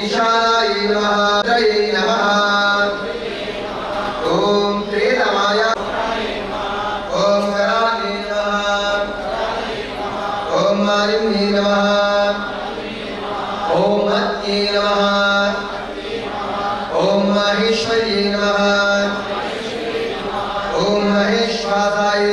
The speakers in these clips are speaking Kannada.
నిశానాయ నమః జయే నమః ఓం త్రేదమాయ ఓం కరాణే నమః ఓం మాలిన్యే నమః ఓం మత్యే నమః ఓం మహేశ్వర్యే నమః ఓం మహేశ్వాసాయ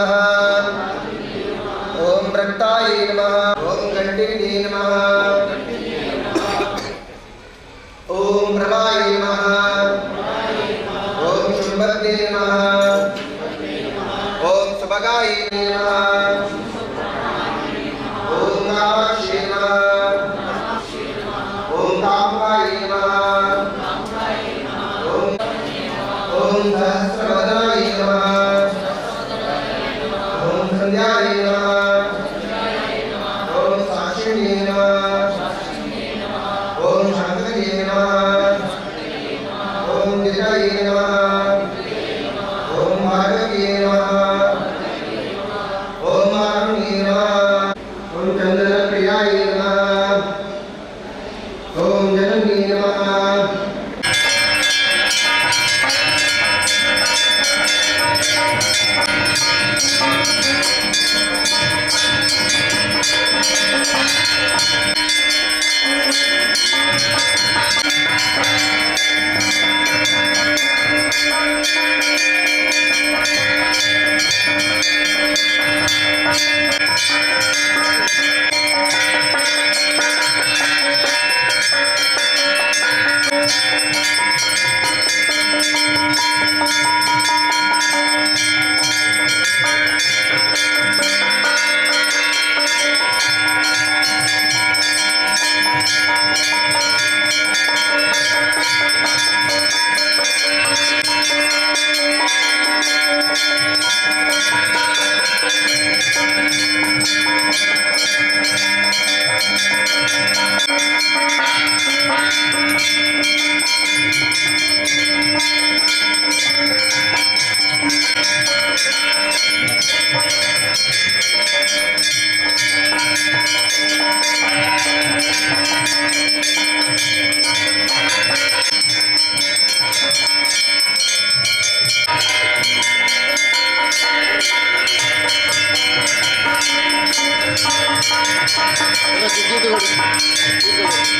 नमः। ॐ रक्तायै नमः। ॐ कण्डिये नमः। Súbelo. Súbelo.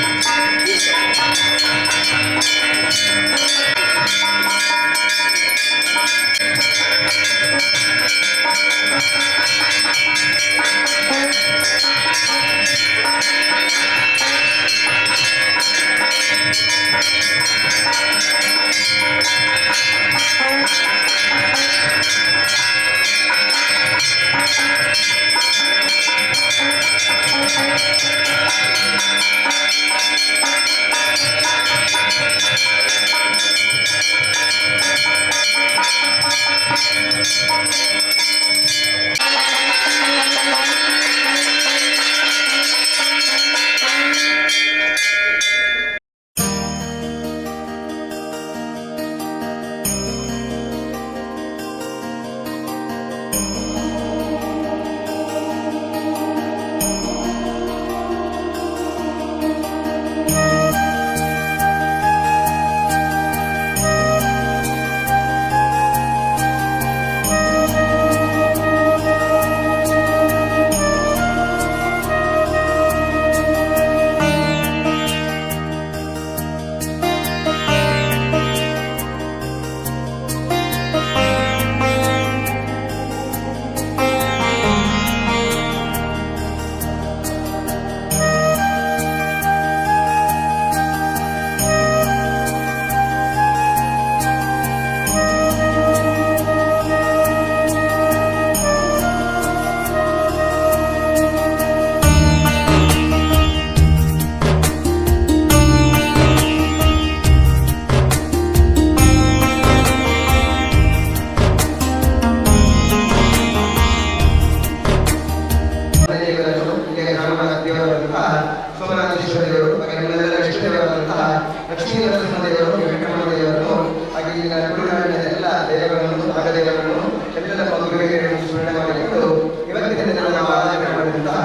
ಪದ್ಧತಿಗಳನ್ನು ಎಲ್ಲೆಲ್ಲ ಮಧುಗಳಿಗೆ ಸ್ಮರಣೆ ಮಾಡಿಕೊಂಡು ಇವತ್ತಿನ ದಿನ ನಾವು ಆರಾಧನೆ ಮಾಡಿದಂತಹ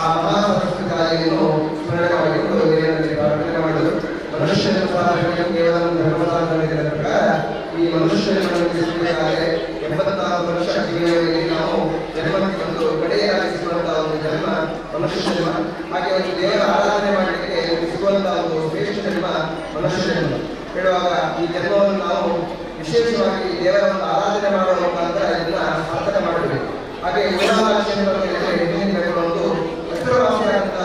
ಆ ಮಹಾಸಂಸ್ಕೃತ ಕಲೆಯನ್ನು ಸ್ಮರಣೆ ಮಾಡಿಕೊಂಡು ನೀರಿನಲ್ಲಿ ಪ್ರಾರ್ಥನೆ ಮಾಡಲು ಮನುಷ್ಯನ ಸಾಧನೆಯು ಕೇವಲ ಧರ್ಮ ಸಾಧನೆಗಳ ಪ್ರಕಾರ ಈ ಮನುಷ್ಯನ ಸ್ಮರಣೆ ಎಂಬತ್ತಾರು ವರ್ಷ ಜೀವನದಲ್ಲಿ ನಾವು ಜನ್ಮಕ್ಕೆ ಬಂದು ಕಡೆಯಾಗಿಸಿರುವಂತಹ ಒಂದು ಜನ್ಮ ಮನುಷ್ಯ ಜನ್ಮ. ಹಾಗೆ ಒಂದು ದೇವರ ಆರಾಧನೆ ಮಾಡಲಿಕ್ಕೆ ಸಿಗುವಂತಹ ಒಂದು ಶ್ರೇಷ್ಠ ಜನ್ಮ ಮನುಷ್ಯ ಜನ್ಮ. ಹೇಳುವಾಗ ಈ ಜನ್ಮವನ್ನು ನಾವು ವಿಶೇಷವಾಗಿ ದೇವರನ್ನು ಆರಾಧನೆ ಮಾಡುವ ಮುಖಾಂತರ ಇದನ್ನ ಸಾರ್ಥಕ ಮಾಡಬೇಕು. ಹಾಗೆ ಕ್ಷೇತ್ರದಲ್ಲಿ ಹಿಂದಿನ ಒಂದು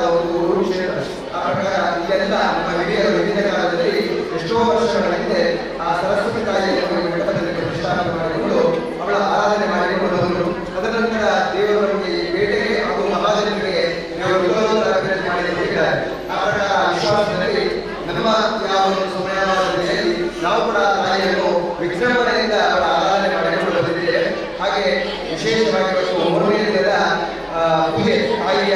ಒಂದು ಊರು ಕ್ಷೇತ್ರ ಆ ಪ್ರಕಾರ ನಮ್ಮ ಹಿಂದಿನ ಕಾಲದಲ್ಲಿ ಎಷ್ಟೋ ವರ್ಷಗಳ ಆ ಸರಸ್ವತಿ ತಾಯಿಯನ್ನು ಈ ಪ್ರತಿಷ್ಠಾಪನೆ ಮಾಡಿಕೊಂಡು ಅವಳ ಆರಾಧನೆ ಮಾಡಿಕೊಂಡು ಬಂದರು ತದನಂತರ ದೇವರು ನಮಗೆ ಬೇಟೆಗೆ ಹಾಗೂ ಮಹಾಜನರಿಗೆ ದೇವರು ವಿರೋಧ ನಮ್ಮ ಯಾವ ಸಮಯದಲ್ಲಿ ನಾವು ಕೂಡ ತಾಯಿಯನ್ನು ವಿಜೃಂಭಣೆಯಿಂದ ಅವರ ಆರಾಧನೆ ಬಂದಿದ್ದೇವೆ. ಹಾಗೆ ವಿಶೇಷವಾಗಿ ಇವತ್ತು ಮೂರನೇ ಪೂಜೆ ತಾಯಿಯ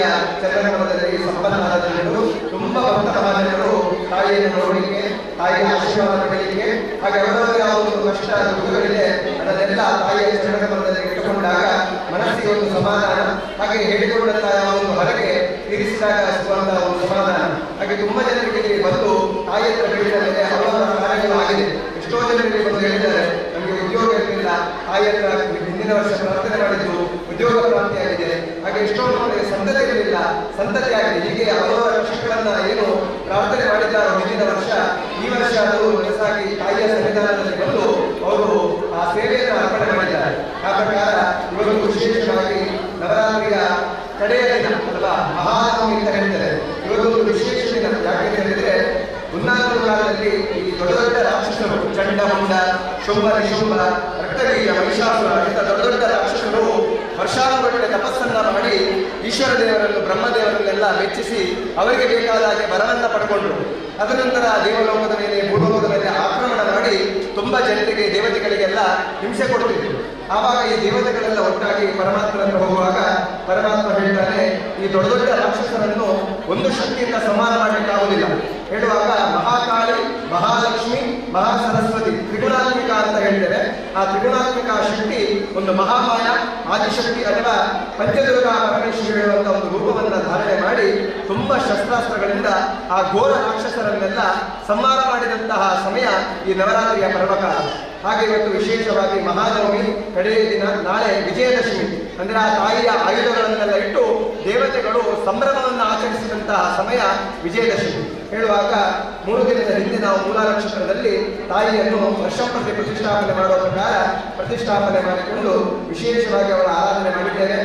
ಸಂಪನ್ನವಾದ ಜನರು, ತುಂಬಾ ಭಕ್ತ ಮಹಾಜನರು ತಾಯಿಯನ್ನು ನೋಡಲಿಕ್ಕೆ, ತಾಯಿಯ ಆಶೀರ್ವಾದ ಪಡೆಯಲಿಕ್ಕೆ, ಹಾಗೆ ಅವರವರ ಒಂದು ಕಷ್ಟ ದುಃಖಗಳಿದೆ, ಅದನ್ನೆಲ್ಲ ತಾಯಿಯ ಚಂದ್ರಮಂಡಲದಲ್ಲಿ ಇಟ್ಟುಕೊಂಡಾಗ ಮನಸ್ಸಿಗೆ ಒಂದು ಸಮಾಧಾನ, ಹಾಗೆ ಹೇಳಿಕೊಂಡಂತಹ ಒಂದು ಹೊರಗೆ ತೀರಿಸಿದಾಗ ಸಿಗುವಂತಹ ಒಂದು ಸಮಾಧಾನ. ಹಾಗೆ ತುಂಬಾ ಜನರಿಗೆ ಬಂದು ತಾಯಿಯ ಹತ್ರ ಮೇಲೆ ಆಗಿದೆ. ಹೇಳಿದರೆ ಬಂದು ಹೇಳಿದ್ದಾರೆ, ನಮಗೆ ಉದ್ಯೋಗ ಇರಲಿಲ್ಲ ಆಯತ್ರ ಹಿಂದಿನ ವರ್ಷ ಪ್ರಾರ್ಥನೆ ಮಾಡಿದ್ದು ಉದ್ಯೋಗ ಪ್ರಾಪ್ತಿಯಾಗಿದೆ ಹಾಗೆ ಎಷ್ಟೊಂದು ಜನರಿಗೆ ಸಂತತಿಗಳಿಲ್ಲ ಸಂತತಿ ಆಗಿದೆ ಹೀಗೆ ಹಲವಾರು ಕಷ್ಟಗಳನ್ನ ಏನು ಪ್ರಾರ್ಥನೆ ಮಾಡಿದ್ದಾರೋ ಹಿಂದಿನ ವರ್ಷ, ಈ ವರ್ಷ ಅದು ಮನಸ್ಸಾಗಿ ತಾಯಿಯ ಸಂವಿಧಾನದಲ್ಲಿ ಬಂದು ಅವರು ಆ ಸೇವೆಯನ್ನು ಅರ್ಪಣೆ ಮಾಡಿದ್ದಾರೆ. ಆ ಪ್ರಕಾರ ಇವತ್ತು ವಿಶೇಷವಾಗಿ ನವರಾತ್ರಿಯ ಕಡೆಯ ದಿನ, ಅಥವಾ ಮಹಾನವಮಿ ಅಂತ ಹೇಳ್ತಾರೆ. ಇವತ್ತು ವಿಶೇಷ ದಿನ. ಯಾಕೆ ಹೇಳಿದ್ರೆ ಉನ್ನಾದ ಕಾಲದಲ್ಲಿ ಈ ದೊಡ್ಡ ದೊಡ್ಡ ರಾಕ್ಷಸರು ಚಂಡ ಮುಂಡ ಶುಂಭ, ನಿಶುಂಭ ರಕ್ತಬೀಜ ಮಹಿಷಾಸುರ ಇಂಥ ದೊಡ್ಡ ದೊಡ್ಡ ರಾಕ್ಷಸರು ವರ್ಷಾನುಗಟ್ಟಲೆ ತಪಸ್ಸನ್ನ ಮಾಡಿ ಈಶ್ವರ ದೇವರನ್ನು, ಬ್ರಹ್ಮದೇವರನ್ನೆಲ್ಲ ಮೆಚ್ಚಿಸಿ ಅವರಿಗೆ ಬೇಕಾದ ಹಾಗೆ ಬರವನ್ನ ಪಡ್ಕೊಂಡ್ರು. ಅದನಂತರ ದೇವಲೋಕದ ಮೇಲೆ, ಭೂಲೋಕದ ಮೇಲೆ ಆಕ್ರಮಣ ಮಾಡಿ ತುಂಬಾ ಜನರಿಗೆ, ದೇವತೆಗಳಿಗೆಲ್ಲ ಹಿಂಸೆ ಕೊಡ್ತಿದ್ರು. ಆವಾಗ ಈ ದೇವತೆಗಳೆಲ್ಲ ಒಟ್ಟಾಗಿ ಪರಮಾತ್ಮನ ಹತ್ರ ಹೋಗುವಾಗ ಪರಮಾತ್ಮ ಹೇಳ್ತಾನೆ, ಈ ದೊಡ್ಡ ದೊಡ್ಡ ರಾಕ್ಷಸರನ್ನು ಒಂದು ಶಕ್ತಿಯಿಂದ ಸಮಾನ ಮಾಡಲಿಕ್ಕಾಗುವುದಿಲ್ಲ ಹೇಳುವಾಗ ಮಹಾಕಾಳಿ, ಮಹಾಲಕ್ಷ್ಮಿ ಮಹಾ ಸರಸ್ವತಿ ತ್ರಿಗುಣಾತ್ಮಿಕ ಅಂತ ಹೇಳಿದರೆ ಆ ತ್ರಿಗುಣಾತ್ಮಿಕ ಶಕ್ತಿ ಒಂದು ಮಹಾಮಾಯ, ಆದಿಶಕ್ತಿ ಅಥವಾ ಪಂಚದುರ್ಗಾ ಪರಮೇಶ್ವರಿ ಹೇಳುವಂತ ಒಂದು ರೂಪವನ್ನು ಧಾರಣೆ ಮಾಡಿ ತುಂಬಾ ಶಸ್ತ್ರಾಸ್ತ್ರಗಳಿಂದ ಆ ಘೋರ ರಾಕ್ಷಸರನ್ನೆಲ್ಲ ಸಂಹಾರ ಮಾಡಿದಂತಹ ಸಮಯ ಈ ನವರಾತ್ರಿಯ ಪರ್ವಕಾಲ. ಹಾಗೆ ಇವತ್ತು ವಿಶೇಷವಾಗಿ ಮಹಾನವಮಿ, ಕಡೆಯ ದಿನ, ನಾಳೆ ವಿಜಯದಶಮಿ. ಅಂದ್ರೆ ಆ ತಾಯಿಯ ಆಯುಧಗಳನ್ನೆಲ್ಲ ಇಟ್ಟು ದೇವತೆಗಳು ಸಂಭ್ರಮವನ್ನು ಆಚರಿಸಿದಂತಹ ಸಮಯ ವಿಜಯದಶಮಿ. ಹೇಳುವಾಗ ಮೂರು ದಿನದ ಹಿಂದೆ ನಾವು ಮೂಲ ನಕ್ಷತ್ರದಲ್ಲಿ ತಾಯಿಯನ್ನು ವರ್ಷಪ್ರತಿ ಪ್ರತಿಷ್ಠಾಪನೆ ಮಾಡುವ ಪ್ರಕಾರ ಪ್ರತಿಷ್ಠಾಪನೆ ಮಾಡಿಕೊಂಡು ವಿಶೇಷವಾಗಿ ಅವರ ಆರಾಧನೆ ಮಾಡಿದ್ದೇವೆ.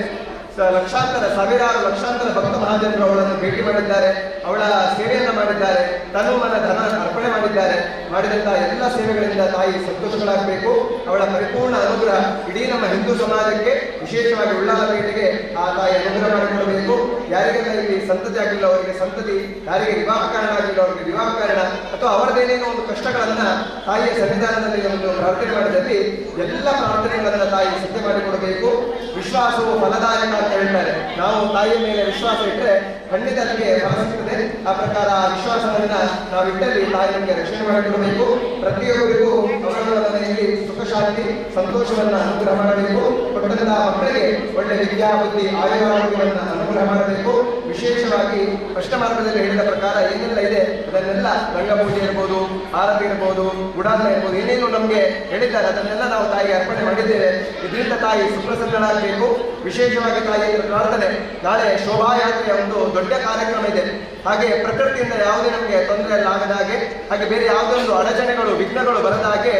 ಲಕ್ಷಾಂತರ ಸಾವಿರಾರು ಲಕ್ಷಾಂತರ ಭಕ್ತ ಮಹಾಜನರು ಅವಳನ್ನು ಭೇಟಿ ಮಾಡಿದ್ದಾರೆ. ಅವಳ ಸೇವೆಯನ್ನು ಮಾಡಿದ್ದಾರೆ. ತನು ಮನ ಧನ ಅರ್ಪಣೆ ಮಾಡಿದ್ದಾರೆ. ಮಾಡಿದಂತಹ ಎಲ್ಲ ಸೇವೆಗಳಿಂದ ತಾಯಿ ಸಂತೋಷಗಳಾಗಬೇಕು. ಅವಳ ಪರಿಪೂರ್ಣ ಅನುಗ್ರಹ ಇಡೀ ನಮ್ಮ ಹಿಂದೂ ಸಮಾಜಕ್ಕೆ ವಿಶೇಷವಾಗಿ ಉಳ್ಳಾಲಪೇಟೆಗೆ ಆ ತಾಯಿ ಅನುಗ್ರಹ ಮಾಡಿಕೊಡಬೇಕು. ಯಾರಿಗೆಲ್ಲ ಇಲ್ಲಿ ಸಂತತಿ ಆಗಿಲ್ಲ, ಅವರಿಗೆ ಸಂತತಿ, ಯಾರಿಗೆ ವಿವಾಹ ಕಾರಣ ಆಗಿಲ್ಲ, ಅವರಿಗೆ ವಿವಾಹ ಕಾರಣ ಅಥವಾ ಅವರದೇನೇನೋ ಒಂದು ಕಷ್ಟಗಳನ್ನ ತಾಯಿಯ ಸನ್ನಿಧಾನದಲ್ಲಿ ಒಂದು ಪ್ರಾರ್ಥನೆ ಮಾಡಿದಲ್ಲಿ ಎಲ್ಲ ಪ್ರಾರ್ಥನೆಗಳನ್ನ ತಾಯಿ ಸಿದ್ಧ ಮಾಡಿಕೊಡಬೇಕು. ವಿಶ್ವಾಸವು ಫಲದಾಯಕ ಅಂತ ಹೇಳ್ತಾರೆ. ನಾವು ತಾಯಿಯ ಮೇಲೆ ವಿಶ್ವಾಸ ಇಟ್ಟರೆ ಖಂಡಿತ ನಮಗೆ ಫಲ ಸಿಗ್ತದೆ. ಆ ಪ್ರಕಾರ ಆ ವಿಶ್ವಾಸವನ್ನ ನಾವಿಟ್ಟಲ್ಲಿ ತಾಯಿ ನಮಗೆ ರಕ್ಷಣೆ ಮಾಡಿಕೊಡಬೇಕು. ಪ್ರತಿಯೊಬ್ಬರಿಗೂ ಅವರವರ ಮನೆಯಲ್ಲಿ ಸುಖ ಶಾಂತಿ ಸಂತೋಷವನ್ನು ಅನುಗ್ರಹ ಮಾಡಬೇಕು. ಕೊಟ್ಟಂತಹ ಮಕ್ಕಳಿಗೆ ಒಳ್ಳೆ ವಿದ್ಯಾಬುದ್ಧಿ ಬುದ್ಧಿ ಆಯುರಾರೋಗ್ಯವನ್ನ ಅನುಗ್ರಹ ಮಾಡಬೇಕು. ವಿಶೇಷವಾಗಿ ಕಷ್ಟ ಮಾರ್ಗದಲ್ಲಿ ಹೇಳಿದ ಪ್ರಕಾರ ಏನೆಲ್ಲ ಇದೆ, ಅದನ್ನೆಲ್ಲ ರಂಗಪೂಜೆ ಇರ್ಬೋದು, ಆರತಿ ಇರ್ಬೋದು ಗುಡಾಲ ಇರ್ಬೋದು, ಏನೇನು ನಮಗೆ ಹೇಳಿದ್ದಾರೆ, ಅದನ್ನೆಲ್ಲ ನಾವು ತಾಯಿಗೆ ಅರ್ಪಣೆ ಮಾಡಿದ್ದೇವೆ. ಇದರಿಂದ ತಾಯಿ ಸುಪ್ರಸನ್ನಳಾಗಬೇಕು ವಿಶೇಷವಾಗಿ ತಾಯಿ ಪ್ರಾರ್ಥನೆ. ನಾಳೆ ಶೋಭಾಯಾತ್ರೆಯ ಒಂದು ದೊಡ್ಡ ಕಾರ್ಯಕ್ರಮ ಇದೆ. ಹಾಗೆ ಪ್ರಕೃತಿಯಿಂದ ಯಾವುದೇ ನಮಗೆ ತೊಂದರೆ ಆಗದ ಹಾಗೆ ಹಾಗೆ ಬೇರೆ ಯಾವುದೊಂದು ಅಡಚಣೆಗಳು ವಿಘ್ನಗಳು ಬರದ ಹಾಗೆ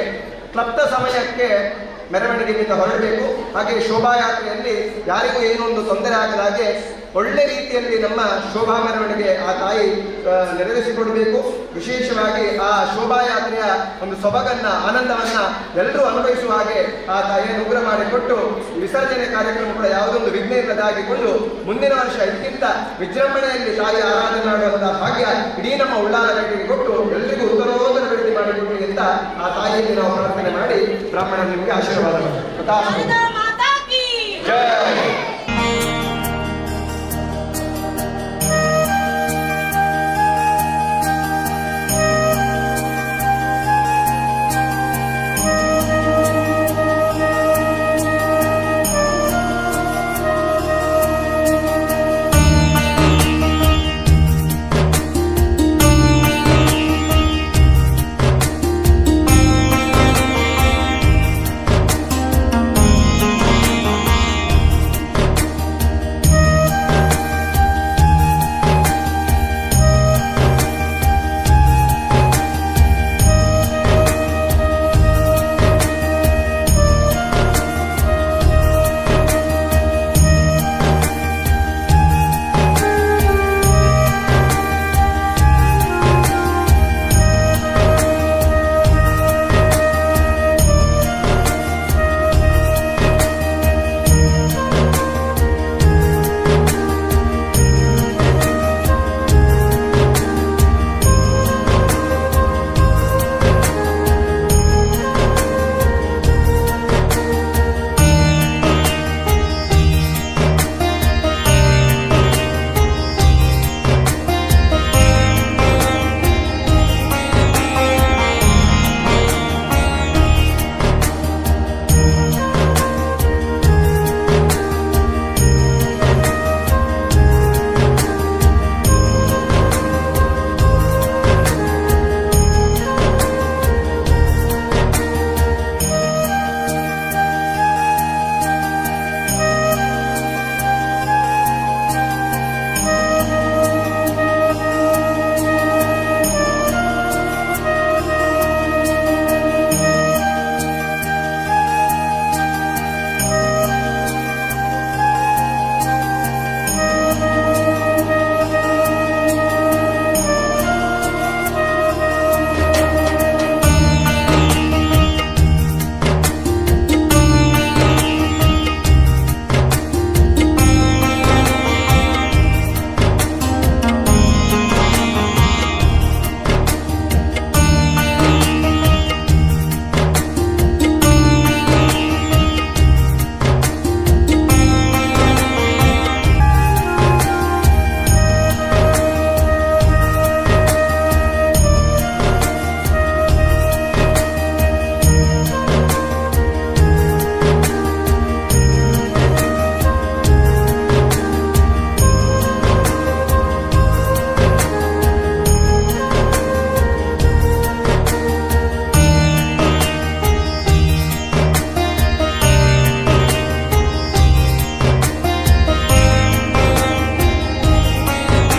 ಕ್ಲಪ್ತ ಸಮಯಕ್ಕೆ ಮೆರವಣಿಗೆಯಿಂದ ಹೊರಡಬೇಕು. ಹಾಗೆ ಶೋಭಾಯಾತ್ರೆಯಲ್ಲಿ ಯಾರಿಗೂ ಏನೊಂದು ತೊಂದರೆ ಆಗದ ಹಾಗೆ ಒಳ್ಳೆ ರೀತಿಯಲ್ಲಿ ನಮ್ಮ ಶೋಭಾ ಮೆರವಣಿಗೆ ಆ ತಾಯಿ ನೆರವೇರಿಸಿಕೊಡಬೇಕು. ವಿಶೇಷವಾಗಿ ಆ ಶೋಭಾಯಾತ್ರೆಯ ಒಂದು ಸೊಬಗನ್ನ, ಆನಂದವನ್ನ ಎಲ್ಲರೂ ಅನುಭವಿಸುವ ಹಾಗೆ ಆ ತಾಯಿಯನ್ನು ಉಗ್ರ ಮಾಡಿಕೊಟ್ಟು ವಿಸರ್ಜನೆ ಕಾರ್ಯಕ್ರಮ ಕೂಡ ಯಾವುದೊಂದು ವಿಘ್ನ ಇಲ್ಲದಾಗಿಕೊಂಡು ಮುಂದಿನ ವರ್ಷ ಇದಕ್ಕಿಂತ ವಿಜೃಂಭಣೆಯಲ್ಲಿ ತಾಯಿ ಆರಾಧನೆ ಮಾಡುವಂತಹ ಭಾಗ್ಯ ಇಡೀ ನಮ್ಮ ಉಳ್ಳಾಲ ಕೊಟ್ಟು ಎಲ್ಲರಿಗೂ ಉತ್ತರೋತ್ತರ ಅಭಿವೃದ್ಧಿ ಅಂತ ಆ ತಾಯಿಯಲ್ಲಿ ನಾವು ಪ್ರಾರ್ಥನೆ ಮಾಡಿ ಬ್ರಾಹ್ಮಣ ನಿಮಗೆ ಆಶೀರ್ವಾದ